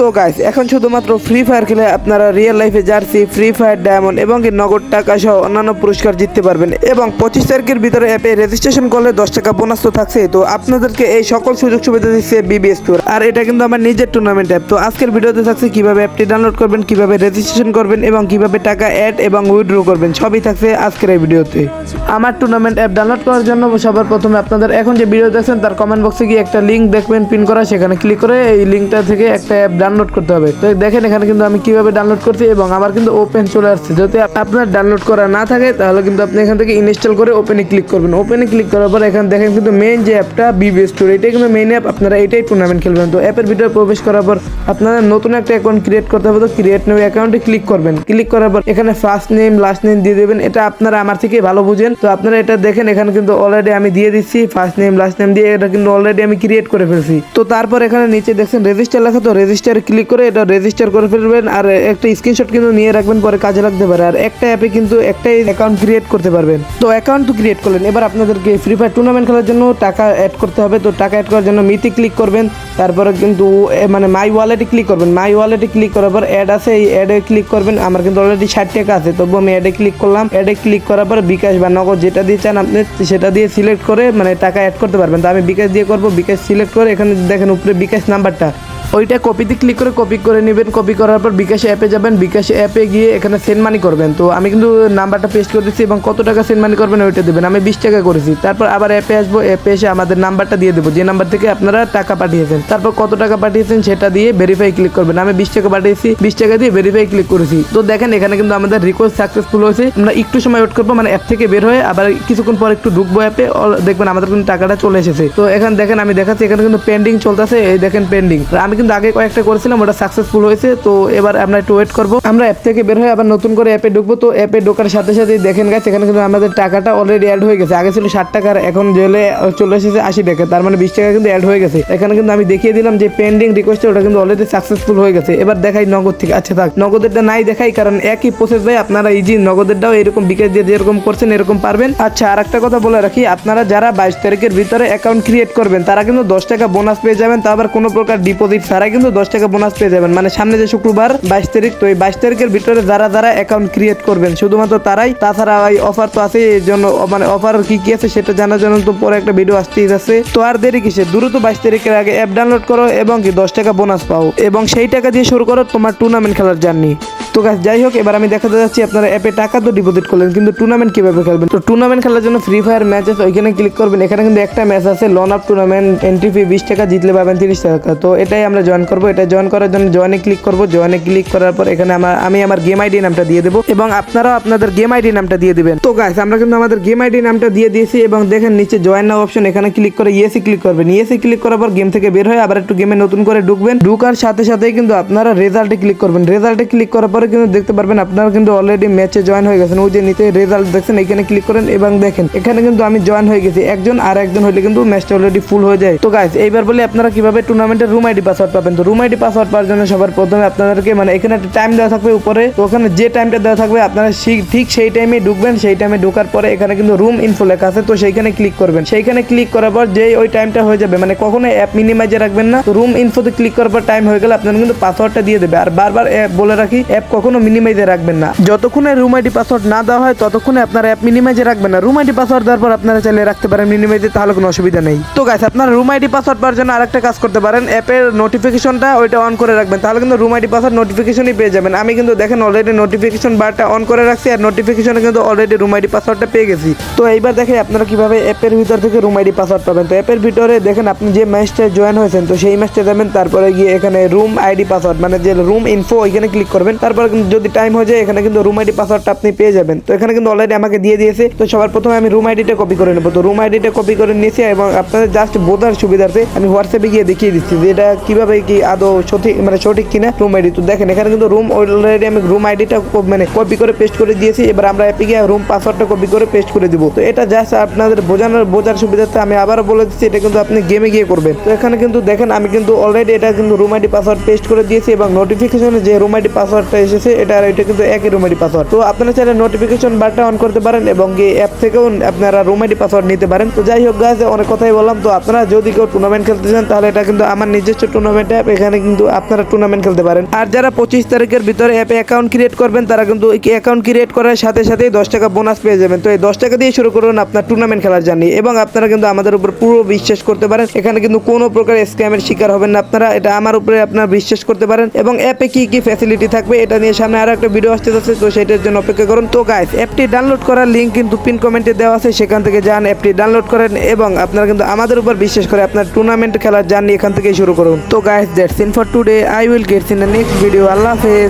তো গাইস এখন শুধুমাত্র ফ্রি ফায়ার খেলে আপনারা রিয়েল লাইফে জার্সি ফ্রি ফায়ার ডায়মন্ড এবং নগদ টাকা সহ অন্যান্য পুরস্কার জিততে পারবেন। এবং পঁচিশ তারিখের ভিতরে অ্যাপে রেজিস্ট্রেশন করলে দশ টাকা বোনাস তো থাকছে তো আপনাদেরকে এই সকল সুযোগ সুবিধা দিচ্ছে বিবিএস টুর আর এটা কিন্তু আমার নিজের টুর্নামেন্ট অ্যাপ তো আজকের ভিডিওতে থাকছে কীভাবে অ্যাপটি ডাউনলোড করবেন, কীভাবে রেজিস্ট্রেশন করবেন এবং কীভাবে টাকা অ্যাড এবং উইথড্র করবেন, সবই থাকছে আজকের এই ভিডিওতে। আমার টুর্নামেন্ট অ্যাপ ডাউনলোড করার জন্য সবার প্রথমে আপনাদের এখন যে ভিডিও দেখছেন তার কমেন্ট বক্সে গিয়ে একটা লিঙ্ক দেখবেন পিন করা, সেখানে ক্লিক করে এই লিঙ্কটা থেকে একটা অ্যাপ ডাউনলোড করতে হবে। তো দেখেন এখানে কিন্তু আমি কীভাবে ডাউনলোড করছি এবং আমার কিন্তু ওপেন চলে আসছে। যদি আপনার ডাউনলোড করা না থাকে, তাহলে কিন্তু আপনি এখান থেকে ইনস্টল করে ওপেনে ক্লিক করবেন। ওপেনে ক্লিক করার পর এখানে দেখেন কিন্তু মেইন যে অ্যাপটা বিবি স্টোর এটাই কিন্তু মেইন অ্যাপ আপনারা এটাই টুর্নামেন্ট খেলবেন। তো অ্যাপের ভিতরে প্রবেশ করার পর আপনারা নতুন একটা অ্যাকাউন্ট ক্রিয়েট করতে হবে। তো ক্রিয়েট নিউ অ্যাকাউন্টে ক্লিক করবেন। ক্লিক করার পর এখানে ফার্স্ট নেম লাস্ট নেম দিয়ে দেবেন। এটা আপনারা আমার থেকে ভালো বুঝেন। তো আপনারা এটা দেখেন, এখানে কিন্তু অলরেডি আমি দিয়ে দিচ্ছি। ফার্স্ট নেম লাস্ট নেম দিয়ে এটা কিন্তু অলরেডি আমি ক্রিয়েট করে ফেলছি। তো তারপর এখানে নিচে দেখছেন রেজিস্টার লেখা। তো রেজিস্টারে ক্লিক করে এটা রেজিস্টার করে ফেলবেন আর একটা স্ক্রিনশট কিন্তু নিয়ে রাখবেন, পরে কাজে লাগতে পারে। আর একটা অ্যাপে কিন্তু একটাই অ্যাকাউন্ট ক্রিয়েট করতে পারবেন। তো অ্যাকাউন্ট তো ক্রিয়েট করলেন। এবার আপনাদেরকে ফ্রি ফায়ার টুর্নামেন্ট খেলার জন্য টাকা অ্যাড করতে হবে। তো টাকা অ্যাড করার জন্য মিতে ক্লিক করবেন। তারপরে কিন্তু মানে মাই ওয়ালেটে ক্লিক করবেন। মাই ওয়ালেটে ক্লিক করার পর অ্যাড আছে। এই অ্যাডে ক্লিক করবেন। আমার কিন্তু অলরেডি ষাট টাকা আছে। তবু আমি অ্যাডে ক্লিক করলাম। অ্যাডে ক্লিক করার পর বিকাশ বা নগদ যেটা দিয়ে চান আপনি, সেটা দিয়ে সিলেক্ট করে মানে টাকা অ্যাড করতে পারবেন। তো আমি বিকাশ দিয়ে করব। বিকাশ সিলেক্ট করে এখানে দেখেন উপরে বিকাশ নাম্বারটা ওইটা কপিতে ক্লিক করে কপি করে নেবেন। কপি করার পর বিকাশ অ্যাপে যাবেন। বিকাশ অ্যাপে গিয়ে এখানে সেন্ড মানি করবেন। তো আমি কিন্তু নাম্বারটা পেস্ট করে দিচ্ছি এবং কত টাকা সেন্ড মানি করবেন ওইটা দেবেন। আমি বিশ টাকা করেছি। তারপর আবার অ্যাপে আসব। অ্যাপে এসে আমাদের নাম্বারটা দিয়ে দেবো। যে নাম্বার থেকে আপনারা টাকা পাঠিয়েছেন। তারপর কত টাকা পাঠিয়েছেন সেটা দিয়ে ভেরিফাই ক্লিক করবেন। আমি বিশ টাকা পাঠিয়েছি। বিশ টাকা দিয়ে ভেরিফাই ক্লিক করেছি। তো দেখেন, এখানে কিন্তু আমাদের রিকোয়েস্ট সাকসেসফুল হয়েছে। আমরা একটু সময় ওয়েট করব। মানে অ্যাপ থেকে বের হয়ে আবার কিছুক্ষণ পর একটু ঢুকবো অ্যাপে দেখবেন আমাদের কিন্তু টাকাটা চলে এসেছে। তো এখানে দেখেন, আমি দেখাচ্ছি। এখানে কিন্তু পেন্ডিং চলতেছে। এই দেখেন পেন্ডিং আমি কিন্তু আগে কয়েকটা করেছিলাম, ওটা সাকসেসফুল হয়েছে, তো এবার আমরা একটু ওয়েট করব। আমরা অ্যাপ থেকে বের হয়ে আবার নতুন করে অ্যাপে ঢুকবো, তো অ্যাপে ঢোকার সাথে সাথে দেখেন গেছে এখানে কিন্তু আমাদের টাকাটা অলরেডি অ্যাড হয়ে গেছে। আগে ছিল ষাট টাকার, এখন জেলে চলে এসেছে আশি টাকা, তার মানে বিশ টাকা কিন্তু অ্যাড হয়ে গেছে। এখানে কিন্তু আমি দেখিয়ে দিলাম যে পেন্ডিং রিকোয়েস্ট ওটা কিন্তু অলরেডি সাকসেসফুল হয়ে গেছে। এবার দেখাই নগদ থেকে। আচ্ছা থাক, নগদেরটা নাই দেখাই, কারণ একই প্রসেস ভাই, আপনারা ইজি নগদেরটাও এরকম বিকাশ দিয়ে যেরকম করছেন, এরকম পারবেন। আচ্ছা আর একটা কথা বলে রাখি, আপনারা যারা বাইশ তারিখের ভিতরে অ্যাকাউন্ট ক্রিয়েট করবেন, তারা কিন্তু দশ টাকা বোনাস পেয়ে যাবেন, তা আবার কোনো প্রকার ডিপোজিট ছাড়াই কিন্তু দশ টাকা বোনাস পেয়ে যাবেন। মানে সামনে যে শুক্রবার, বাইশ তারিখ, তো এই বাইশ তারিখের ভিতরে যারা যারা অ্যাকাউন্ট ক্রিয়েট করবেন, শুধুমাত্র তারাই। তাছাড়া এই অফার তো আছে এই জন্য মানে অফার কি কি আছে সেটা জানার জন্য তো পরে একটা ভিডিও আসতেই যাচ্ছে। তো আর দেরি কিসে দ্রুত বাইশ তারিখের আগে অ্যাপ ডাউনলোড করো এবং কি দশ টাকা বোনাস পাও। এবং সেই টাকা দিয়ে শুরু করো তোমার টুর্নামেন্ট খেলার জার্নি তো গাছ যাই হোক, এবার আমি দেখাতে যাচ্ছি আপনারা অ্যাপে টাকা তো ডিপোজিট করলেন, কিন্তু টুর্নামেন্ট কীভাবে খেলবেন? তো টুর্নামেন্ট খেলার জন্য ফ্রি ফায়ার ম্যাচ আছে ওইখানে ক্লিক করবেন, এখানে কিন্তু একটা ম্যাচ আছে লন আপ টুর্নামেন্ট এন্ট্রি ফি বিশ টাকা, জিতলে পাবেন তিরিশ টাকা। তো এটাই আমরা জয়েন করব, এটা জয়েন করার জন্য জয়েনে ক্লিক করব জয়েনে ক্লিক করার পর এখানে আমার, আমি আমার গেম আইডি নামটা দিয়ে দেবো, এবং আপনারাও আপনাদের গেম আইডি নামটা দিয়ে দেবেন। তো গাছ আমরা কিন্তু আমাদের গেম আইডি নামটা দিয়ে দিয়েছি, এবং দেখেন নিচে জয়েন নাও অপশন এখানে ক্লিক করে ইয়েসি ক্লিক করবেন। ইয়েসি ক্লিক করার পর গেম থেকে বের হয়ে আবার একটু গেমে নতুন করে ঢুকবেন, ঢুকার সাথে সাথেই কিন্তু আপনারা রেজাল্টে ক্লিক করবেন। রেজাল্টে ক্লিক করার পরে কিন্তু দেখতে পারবেন, আপনারা কিন্তু অলরেডি ম্যাচে জয়েন হয়ে গেছেন। ওই যে নিচে রেজাল্ট দেখছেন এখানে ক্লিক করেন এবং দেখেন, এখানে কিন্তু আমি জয়েন হয়ে গেছি। একজন আর একজন হলে কিন্তু ম্যাচটা অলরেডি ফুল হয়ে যায়। তো গাইস এইবার বলে আপনারা কীভাবে টুর্নামেন্টের রুম আইডি পাসওয়ার্ড পাবেন? তো রুম আইডি পাসওয়ার্ড পাওয়ার জন্য সবার প্রথমে আপনাদেরকে মানে এখানে একটা টাইম দেওয়া থাকবে উপরে। তো ওখানে যে টাইমটা দেওয়া থাকবে, আপনারা ঠিক সেই টাইমে ঢুকবেন। সেই টাইমে ঢোকার পরে এখানে কিন্তু রুম ইনফো লেখা আছে। তো সেইখানে ক্লিক করবেন। সেইখানে ক্লিক করার পর যেই ওই টাইমটা হয়ে যাবে মানে কখনো অ্যাপ মিনিমাইজে রাখবেন না। রুম ইনফোতে ক্লিক করার পর টাইম হয়ে গেলে আপনারা কিন্তু পাসওয়ার্ডটা দিয়ে দেবে। আর বারবার বলে রাখি অ্যাপ কখনো মিনিমাইজে রাখবেন না। যতক্ষণে রুম আইডি পাসওয়ার্ড না দেওয়া হয়, ততক্ষণে আপনার অ্যাপ মিনিমাইজে রাখবেন না। রুম আইডি পাসওয়ার্ড দেওয়ার পর আপনারা চাইলে রাখতে পারেন মিনিমাইজে তাহলে কোনো অসুবিধা নেই। তো গাইস আপনারা রুম আইডি পাসওয়ার্ড পাওয়ার জন্য আরেকটা কাজ করতে পারেন। অ্যাপের নোটিফিকেশনটা ওইটা অন করে রাখবেন। তাহলে কিন্তু রুম আইডি পাসওয়ার্ড নোটিফিকেশনই পেয়ে যাবেন। আমি কিন্তু দেখেন অলরেডি নোটিফিকেশন বারটা অন করে রাখছি আর নোটিফিকেশনে কিন্তু অলরেডি রুম আইডি পাসওয়ার্ডটা পেয়ে গেছি। তো এইবার দেখে আপনারা কীভাবে অ্যাপের ভিতর থেকে রুম আইডি পাসওয়ার্ড পাবেন। তো অ্যাপের ভিতরে দেখেন আপনি যে ম্যাচটা জয়েন হয়েছেন, তো সেই ম্যাচটা যাবেন তারপরে গিয়ে এখানে রুম আইডি পাসওয়ার্ড মানে যে রুম ইনফো ওইখানে ক্লিক করবেন। তারপরে কিন্তু যদি টাইম হয়ে যায়, এখানে কিন্তু রুম আইডি পাসওয়ার্ডটা আপনি পেয়ে যাবেন। তো এখানে কিন্তু অলরেডি আমাকে দিয়ে দিয়েছে। তো সবার প্রথমে আমি রুম আইডিটা কপি করে নেব। তো রুম আইডিটা কপি করে নিয়েছি এবং আপনাদের জাস্ট বোঝার সুবিধার্থে আমি হোয়াটসঅ্যাপে গিয়ে দেখিয়ে দিচ্ছি যে এটা কীভাবে কি আদৌ সঠিক মানে সঠিক কিনা রুম আইডি তো দেখেন, এখানে কিন্তু রুম অলরেডি আমি রুম আইডিটা মানে কপি করে পেস্ট করে দিয়েছি। এবার আমরা অ্যাপে গিয়ে রুম পাসওয়ার্ডটা কপি করে পেস্ট করে দিব। তো এটা জাস্ট আপনাদের বোঝানোর, বোঝার সুবিধার্থে আমি আবারও বলে দিচ্ছি, এটা কিন্তু আপনি গেমে গিয়ে করবেন। তো এখানে কিন্তু দেখেন, আমি কিন্তু অলরেডি এটা কিন্তু রুম আইডি পাসওয়ার্ড পেস্ট করে দিয়েছি এবং নোটিফিকেশনে যে রুম আইডি পাসওয়ার্ডটা এসেছে, এটা আর এটা কিন্তু একই রুম পাসওয়ার্ড তো আপনারা চাইলে নোটিফিকেশন বারটা অন করতে পারেন এবং এই অ্যাপ থেকেও আপনারা রুম পাসওয়ার্ড নিতে পারেন। তো যাই হোক গাছ অনেক কথাই বললাম। তো আপনারা যদি কেউ টুর্নামেন্ট খেলতে চান, তাহলে এটা কিন্তু আমার নিজস্ব টুর্নামেন্ট অ্যাপ এখানে কিন্তু আপনারা টুর্নামেন্ট খেলতে পারেন। আর যারা পঁচিশ তারিখের ভিতরে অ্যাপে অ্যাকাউন্ট ক্রিয়েট করবেন, তারা কিন্তু অ্যাকাউন্ট ক্রিয়েট করার সাথে সাথেই দশ টাকা বোনাস পেয়ে যাবেন। তো এই দশ টাকা দিয়ে শুরু করুন আপনার টুর্নামেন্ট খেলার জার্নি এবং আপনারা কিন্তু আমাদের উপর পুরো বিশ্বাস করতে পারেন। এখানে কিন্তু কোনো প্রকার স্ক্যামের শিকার হবেন না আপনারা। এটা আমার উপরে আপনারা বিশ্বাস করতে পারেন। এবং অ্যাপে কি কি ফ্যাসিলিটি থাকবে, এটা নিয়ে সামনে আরও একটা ভিডিও আসতে যাচ্ছে, তো সেটার জন্য অপেক্ষা করুন। তো গাইস অ্যাপটি ডাউনলোড করার লিঙ্ক কিন্তু পিন কমেন্টে দেওয়া আছে, সেখান থেকে যান অ্যাপটি ডাউনলোড করেন এবং আপনারা কিন্তু আমাদের উপর বিশ্বাস করে আপনার টুর্নামেন্ট খেলার জার্নি এখান থেকেই শুরু করুন। তো guys that's in for today I will gets in the next video আল্লাহ হাফেজ।